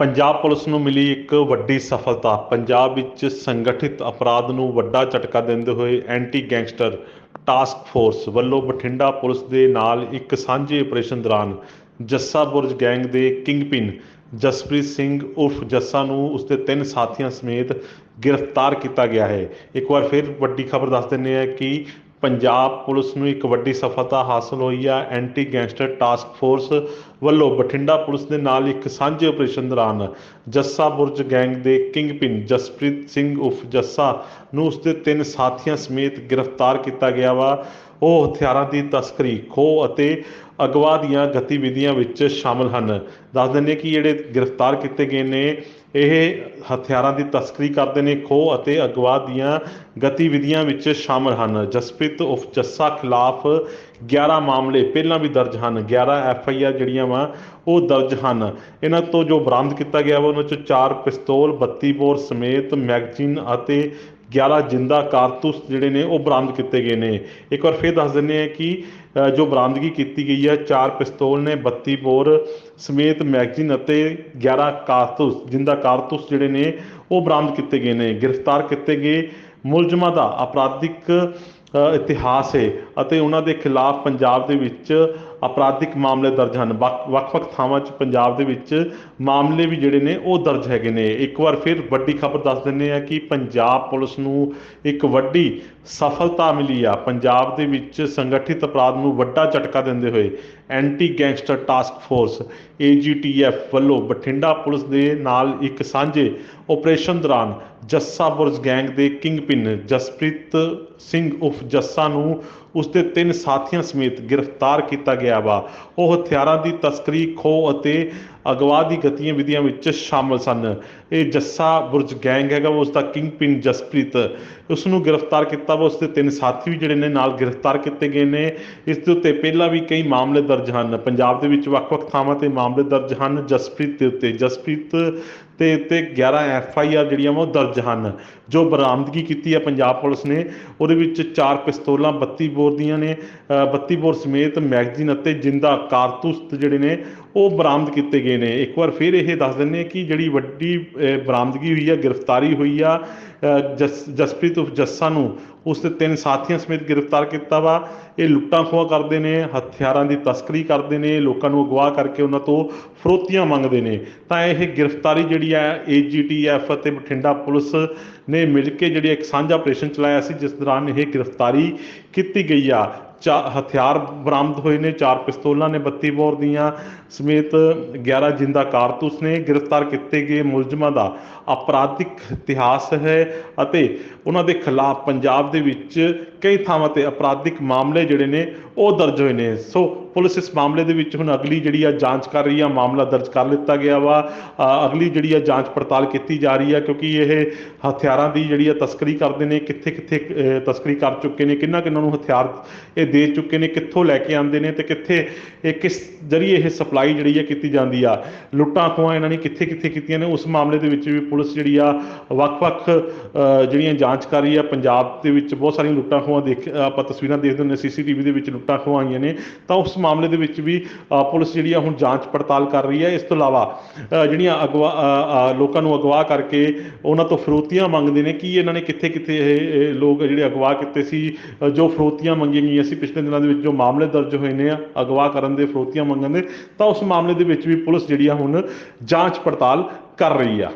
Punjab police ਨੂੰ ਮਿਲੀ ਇੱਕ ਵੱਡੀ ਸਫਲਤਾ। ਪੰਜਾਬ ਵਿੱਚ ਸੰਗਠਿਤ ਅਪਰਾਧ ਨੂੰ ਵੱਡਾ ਝਟਕਾ ਦਿੰਦੇ ਹੋਏ ਐਂਟੀ ਗੈਂਗਸਟਰ ਟਾਸਕ ਫੋਰਸ ਵੱਲੋਂ ਬਠਿੰਡਾ ਪੁਲਿਸ ਦੇ ਨਾਲ ਇੱਕ ਸਾਂਝੇ ਆਪਰੇਸ਼ਨ ਦੌਰਾਨ ਜੱਸਾ ਬੁਰਜ ਗੈਂਗ ਦੇ ਕਿੰਗਪਿਨ ਜਸਪ੍ਰੀਤ ਸਿੰਘ ਉਰਫ ਜੱਸਾ ਨੂੰ ਉਸਦੇ ਤਿੰਨ ਸਾਥੀਆਂ ਸਮੇਤ ਗ੍ਰਿਫਤਾਰ ਕੀਤਾ ਗਿਆ ਹੈ। ਇੱਕ ਵਾਰ ਫਿਰ ਵੱਡੀ ਖਬਰ ਦੱਸ ਦਿੰਦੇ ਹਾਂ ਕਿ ਪੰਜਾਬ ਪੁਲਿਸ ਨੂੰ ਇੱਕ ਵੱਡੀ ਸਫਲਤਾ ਹਾਸਲ ਹੋਈ ਆ। ਐਂਟੀ ਗੈਂਗਸਟਰ ਟਾਸਕ ਫੋਰਸ ਵੱਲੋਂ ਬਠਿੰਡਾ ਪੁਲਿਸ ਦੇ ਨਾਲ ਇੱਕ ਸਾਂਝੇ ਆਪਰੇਸ਼ਨ ਦੌਰਾਨ ਜੱਸਾ ਬੁਰਜ ਗੈਂਗ ਦੇ ਕਿੰਗ ਕਿੰਗਪਿਨ ਜਸਪ੍ਰੀਤ ਸਿੰਘ ਉਫ ਜੱਸਾ ਨੂੰ ਉਸਦੇ ਤਿੰਨ ਸਾਥੀਆਂ ਸਮੇਤ ਗ੍ਰਿਫਤਾਰ ਕੀਤਾ ਗਿਆ ਵਾ। ਉਹ ਹਥਿਆਰਾਂ ਦੀ ਤਸਕਰੀ, ਖੋਹ ਅਤੇ ਅਗਵਾ ਦੀਆਂ ਗਤੀਵਿਧੀਆਂ ਵਿੱਚ ਸ਼ਾਮਲ ਹਨ। ਦੱਸ ਦਿੰਦੇ ਕਿ ਜਿਹੜੇ ਗ੍ਰਿਫਤਾਰ ਕੀਤੇ ਗਏ ਨੇ, ਇਹ ਹਥਿਆਰਾਂ ਦੀ ਤਸਕਰੀ ਕਰਦੇ ਨੇ, ਖੋਹ ਅਤੇ ਅਗਵਾ ਦੀਆਂ ਗਤੀਵਿਧੀਆਂ ਵਿੱਚ ਸ਼ਾਮਲ ਹਨ। ਜਸਪ੍ਰੀਤ ਉਫ ਜੱਸਾ ਖਿਲਾਫ 11 ਮਾਮਲੇ ਪਹਿਲਾਂ ਵੀ ਦਰਜ ਹਨ। 11 ਐਫ ਆਈ ਆਰ ਜਿਹੜੀਆਂ ਵਾ, ਉਹ ਦਰਜ ਹਨ। ਇਹਨਾਂ ਤੋਂ ਜੋ ਬਰਾਮਦ ਕੀਤਾ ਗਿਆ ਵਾ, ਉਹਨਾਂ ਚੋਂ 4 ਪਿਸਤੌਲ 32 ਬੋਰ ਸਮੇਤ ਮੈਗਜ਼ੀਨ ਅਤੇ 11 ਜਿੰਦਾ ਕਾਰਤੂਸ ਜਿਹੜੇ ਨੇ ਉਹ ਬਰਾਮਦ ਕੀਤੇ ਗਏ ਨੇ। ਇੱਕ ਵਾਰ ਫਿਰ ਦੱਸ ਦਿੰਦੇ ਆ ਕਿ ਜੋ ਬਰਾਮਦਗੀ ਕੀਤੀ ਗਈ ਹੈ, ਚਾਰ ਪਿਸਤੌਲ ਨੇ 32 ਬੋਰ ਸਮੇਤ ਮੈਗਜ਼ੀਨ ਅਤੇ 11 ਕਾਰਤੂਸ, ਜਿੰਦਾ ਕਾਰਤੂਸ ਜਿਹੜੇ ਨੇ, ਉਹ ਬਰਾਮਦ ਕੀਤੇ ਗਏ ਨੇ। ਗ੍ਰਿਫਤਾਰ ਕੀਤੇ ਗਏ ਮੁਲਜ਼ਮਾਂ ਦਾ ਅਪਰਾਧਿਕ ਇਤਿਹਾਸ ਹੈ ਅਤੇ ਉਹਨਾਂ ਦੇ ਖਿਲਾਫ ਪੰਜਾਬ ਦੇ ਵਿੱਚ ਅਪਰਾਧਿਕ ਮਾਮਲੇ ਦਰਜ ਹਨ। ਵੱਖ- ਵੱਖ-ਵੱਖ ਥਾਵਾਂ 'ਚ ਪੰਜਾਬ ਦੇ ਵਿੱਚ ਮਾਮਲੇ ਵੀ ਜਿਹੜੇ ਨੇ ਉਹ ਦਰਜ ਹੈਗੇ ਨੇ। ਇੱਕ ਵਾਰ ਫਿਰ ਵੱਡੀ ਖਬਰ ਦੱਸ ਦਿੰਦੇ ਆ ਕਿ ਪੰਜਾਬ ਪੁਲਿਸ ਨੂੰ ਇੱਕ ਵੱਡੀ ਸਫਲਤਾ ਮਿਲੀ ਆ। ਪੰਜਾਬ ਦੇ ਵਿੱਚ ਸੰਗਠਿਤ ਅਪਰਾਧ ਨੂੰ ਵੱਡਾ ਝਟਕਾ ਦਿੰਦੇ ਹੋਏ anti gangster task force AGTF ਵੱਲੋਂ ਬਠਿੰਡਾ ਪੁਲਿਸ ਦੇ ਨਾਲ ਇੱਕ ਸਾਂਝੇ ਆਪਰੇਸ਼ਨ ਦੌਰਾਨ ਜੱਸਾ ਬੁਰਜ ਗੈਂਗ ਦੇ ਕਿੰਗ ਪਿੰਨ ਜਸਪ੍ਰੀਤ ਸਿੰਘ ਉਫ ਜੱਸਾ ਨੂੰ ਉਸਦੇ ਤਿੰਨ ਸਾਥੀਆਂ ਸਮੇਤ ਗ੍ਰਿਫਤਾਰ ਕੀਤਾ ਗਿਆ ਵਾ। ਉਹ ਹਥਿਆਰਾਂ ਦੀ ਤਸਕਰੀ ਖੋਹ ਅਤੇ ਅਗਵਾ ਦੀ ਗਤੀਵਿਧੀਆਂ ਵਿੱਚ ਸ਼ਾਮਲ ਸਨ। ਇਹ ਜੱਸਾ ਬੁਰਜ ਗੈਂਗ ਹੈਗਾ ਵਾ, ਉਸ ਦਾ ਕਿੰਗਪਿਨ ਜਸਪ੍ਰੀਤ। ਉਸ ਨੂੰ ਗ੍ਰਿਫਤਾਰ ਕੀਤਾ ਵਾ ਉਸਦੇ ਤਿੰਨ ਸਾਥੀ ਵੀ ਜਿਹੜੇ ਨੇ ਨਾਲ ਗ੍ਰਿਫਤਾਰ ਕੀਤੇ ਗਏ ਨੇ। ਇਸ ਦੇ ਉੱਤੇ ਪਹਿਲਾਂ ਵੀ ਕਈ ਮਾਮਲੇ ਦਰਜ ਹਨ। ਪੰਜਾਬ ਦੇ ਵਿੱਚ ਵੱਖ-ਵੱਖ ਥਾਵਾਂ ਤੇ ਮਾਮਲੇ ਦਰਜ ਹਨ। ਜਸਪ੍ਰੀਤ ਦੇ ਉੱਤੇ ਜਸਪ੍ਰੀਤ ਤੇ ਉੱਤੇ 11 ਐਫ ਆਈ ਆਰ ਜਿਹੜੀਆਂ ਵਾ ਉਹ ਦਰਜ ਹਨ। ਜੋ ਬਰਾਮਦਗੀ ਕੀਤੀ ਹੈ ਪੰਜਾਬ ਪੁਲਿਸ ਨੇ ਉਹਦੇ ਵਿੱਚ ਚਾਰ ਪਿਸਤੌਲਾਂ 32 ਬੋਰ ਦੀਆਂ ਨੇ ਅ, 32 ਬੋਰ ਸਮੇਤ ਮੈਗਜ਼ੀਨ ਅਤੇ ਜਿੰਦਾ ਕਾਰਤੂਸ ਜਿਹੜੇ ਨੇ ਉਹ ਬਰਾਮਦ ਕੀਤੇ ਗਏ ਨੇ। ਇੱਕ ਵਾਰ ਫਿਰ ਇਹ ਦੱਸ ਦਿੰਦੇ ਕਿ ਜਿਹੜੀ ਵੱਡੀ ਬਰਾਮਦਗੀ ਹੋਈ ਆ, ਗ੍ਰਿਫਤਾਰੀ ਹੋਈ ਆ ਜਸ, ਜਸਪ੍ਰੀਤ ਉਫ ਜੱਸਾ ਨੂੰ। ਉਸ ਦੇ ਤਿੰਨ ਸਾਥੀਆਂ ਸਮੇਤ ਗ੍ਰਿਫਤਾਰ ਕੀਤਾ ਵਾ। ਇਹ ਲੁੱਟਾਂ ਖੋਹਾਂ ਕਰਦੇ ਨੇ, ਹਥਿਆਰਾਂ ਦੀ ਤਸਕਰੀ ਕਰਦੇ ਨੇ, ਲੋਕਾਂ ਨੂੰ ਅਗਵਾ ਕਰਕੇ ਉਹਨਾਂ ਤੋਂ ਫਰੋਤੀਆਂ ਮੰਗਦੇ ਨੇ। ਤਾਂ ਇਹ ਗ੍ਰਿਫਤਾਰੀ ਜਿਹੜੀ ਹੈ AGTF ਅਤੇ ਬਠਿੰਡਾ ਪੁਲਿਸ ਨੇ ਮਿਲ ਕੇ ਜਿਹੜੀ ਇੱਕ ਸਾਂਝਾ ਆਪਰੇਸ਼ਨ ਚਲਾਇਆ ਸੀ, ਜਿਸ ਦੌਰਾਨ ਇਹ ਗ੍ਰਿਫਤਾਰੀ ਕੀਤੀ ਗਈ ਆ। ਹਥਿਆਰ ਬਰਾਮਦ ਹੋਏ ਨੇ, ਚਾਰ ਪਿਸਤੌਲਾਂ ਨੇ 32 ਬੋਰ ਦੀਆਂ ਸਮੇਤ 11 ਜਿੰਦਾ ਕਾਰਤੂਸ ਨੇ ਗ੍ਰਿਫਤਾਰ ਕੀਤੇ ਗਏ ਮੁਲਜ਼ਮਾਂ ਦਾ ਅਪਰਾਧਿਕ ਇਤਿਹਾਸ ਹੈ ਅਤੇ ਉਹਨਾਂ ਦੇ ਖਿਲਾਫ ਪੰਜਾਬ ਦੇ ਵਿੱਚ ਕਈ ਥਾਵਾਂ ਤੇ ਅਪਰਾਧਿਕ ਮਾਮਲੇ ਜਿਹੜੇ ਨੇ ਉਹ ਦਰਜ ਹੋਏ ਨੇ। ਸੋ ਪੁਲਿਸ ਇਸ ਮਾਮਲੇ ਦੇ ਵਿੱਚ ਹੁਣ ਅਗਲੀ ਜਿਹੜੀ ਆ ਜਾਂਚ ਕਰ ਰਹੀ ਆ, ਮਾਮਲਾ ਦਰਜ ਕਰ ਲਿੱਤਾ ਗਿਆ ਵਾ। ਅਗਲੀ ਜਿਹੜੀ ਆ ਜਾਂਚ ਪੜਤਾਲ ਕੀਤੀ ਜਾ ਰਹੀ ਆ, ਕਿਉਂਕਿ ਇਹ ਹਥਿਆਰਾਂ ਦੀ ਜਿਹੜੀ ਆ ਤਸਕਰੀ ਕਰਦੇ ਨੇ ਕਿੱਥੇ ਕਿੱਥੇ ਤਸਕਰੀ ਕਰ ਚੁੱਕੇ ਨੇ ਕਿੰਨਾ ਕਿੰਨਾਂ ਨੂੰ ਹਥਿਆਰ ਇਹ ਦੇ ਚੁੱਕੇ ਨੇ, ਕਿੱਥੋਂ ਲੈ ਕੇ ਆਉਂਦੇ ਨੇ ਤੇ ਕਿੱਥੇ ਇਹ ਕਿਸ ਜਰੀਏ ਇਹ ਸਪਲਾਈ ਜਿਹੜੀ ਆ ਕੀਤੀ ਜਾਂਦੀ ਆ। ਲੁੱਟਾਂ ਖੋਹਾਂ ਇਹਨਾਂ ਨੇ ਕਿੱਥੇ ਕਿੱਥੇ ਕੀਤੀਆਂ ਨੇ, ਉਸ ਮਾਮਲੇ ਦੇ ਵਿੱਚ ਵੀ ਪੁਲਿਸ ਜਿਹੜੀ ਆ ਵੱਖ-ਵੱਖ ਜਿਹੜੀਆਂ ਜਾਂਚ ਕਰ ਰਹੀ ਆ। ਪੰਜਾਬ ਦੇ ਵਿੱਚ ਬਹੁਤ ਸਾਰੀਆਂ ਲੁੱਟਾਂ ਖੋਹਾਂ ਦੇਖ, ਆਪਾਂ ਤਸਵੀਰਾਂ ਦੇਖਦੇ ਹੁੰਦੇ ਸੀਸੀਟੀਵੀ ਦੇ ਵਿੱਚ ਲੁੱਟਾਂ ਖੋਹਾਂ ਆਈਆਂ ਨੇ। ਤਾਂ ਉਸ ਮਾਮਲੇ ਦੇ ਵਿੱਚ ਵੀ ਅ, ਪੁਲਿਸ ਜਿਹੜੀ ਆ ਹੁਣ ਜਾਂਚ ਪੜਤਾਲ ਕਰ ਰਹੀ ਹੈ। ਇਸ ਤੋਂ ਇਲਾਵਾ ਜਿਹੜੀਆਂ ਅਗਵਾ ਲੋਕਾਂ ਨੂੰ ਅਗਵਾ ਕਰਕੇ ਉਹਨਾਂ ਤੋਂ ਫਰੋਤੀਆਂ ਮੰਗਦੇ ਨੇ ਕਿ ਇਹਨਾਂ ਨੇ ਕਿੱਥੇ ਕਿੱਥੇ ਇਹ ਲੋਕ ਜਿਹੜੇ ਅਗਵਾ ਕੀਤੇ ਸੀ ਜੋ ਫਰੋਤੀਆਂ ਮੰਗੀਆਂ ਗਈਆਂ ਸੀ ਪਿਛਲੇ ਦਿਨਾਂ ਦੇ ਵਿੱਚ ਜੋ ਮਾਮਲੇ ਦਰਜ ਹੋਏ ਨੇ ਅਗਵਾ ਕਰਨ ਦੇ ਫਰੋਤੀਆਂ ਮੰਗਣ ਦੇ ਤਾਂ ਉਸ ਮਾਮਲੇ ਦੇ ਵਿੱਚ ਵੀ ਪੁਲਿਸ ਜਿਹੜੀ ਆ ਹੁਣ ਜਾਂਚ ਪੜਤਾਲ ਕਰ ਰਹੀ ਆ।